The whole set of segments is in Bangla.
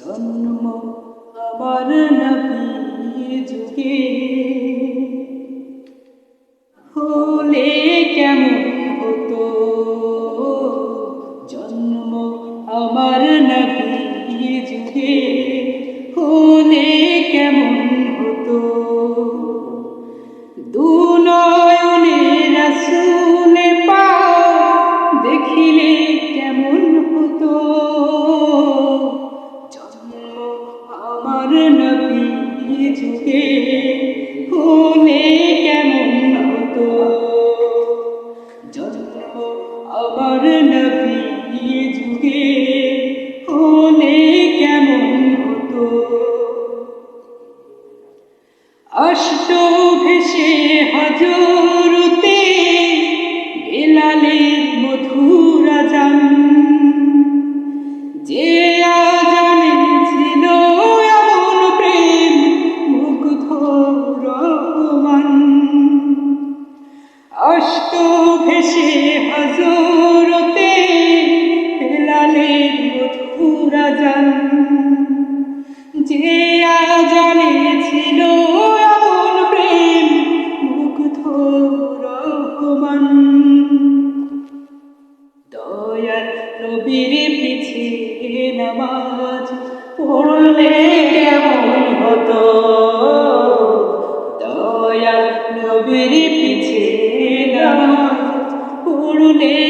জন্ম আমার নবী যুগে। হলে কেমন হতো? জন্ম আমার নবী যুগে। হলে কেমন হতো? দু দুনয়নে রাসুলে জন্ম আমার নবী যুগে হলে কেমন হতো? অষ্ট ভেসে হাজরতে আজানে ছিল এমন প্রেম মুগ্ধ রহমান দয়াল নবীর পিছে নামাজ পড়লে কেমন হতো? দয়াল নবীর পিছে নামাজ পড়লে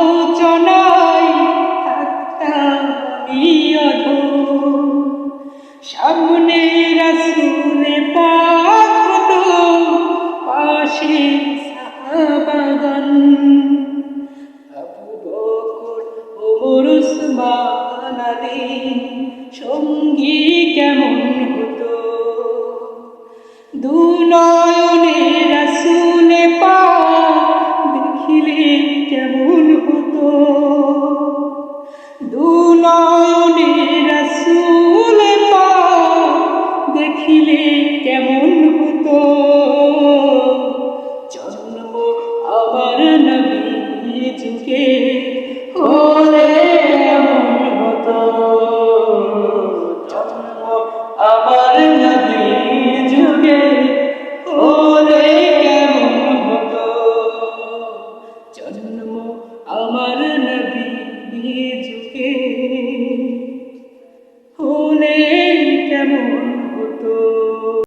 আবু বকর ওমর সঙ্গী কেমন হতো দু নয়নে রাসুলে পা দেখিলে কেমন হতো? দু নয়নে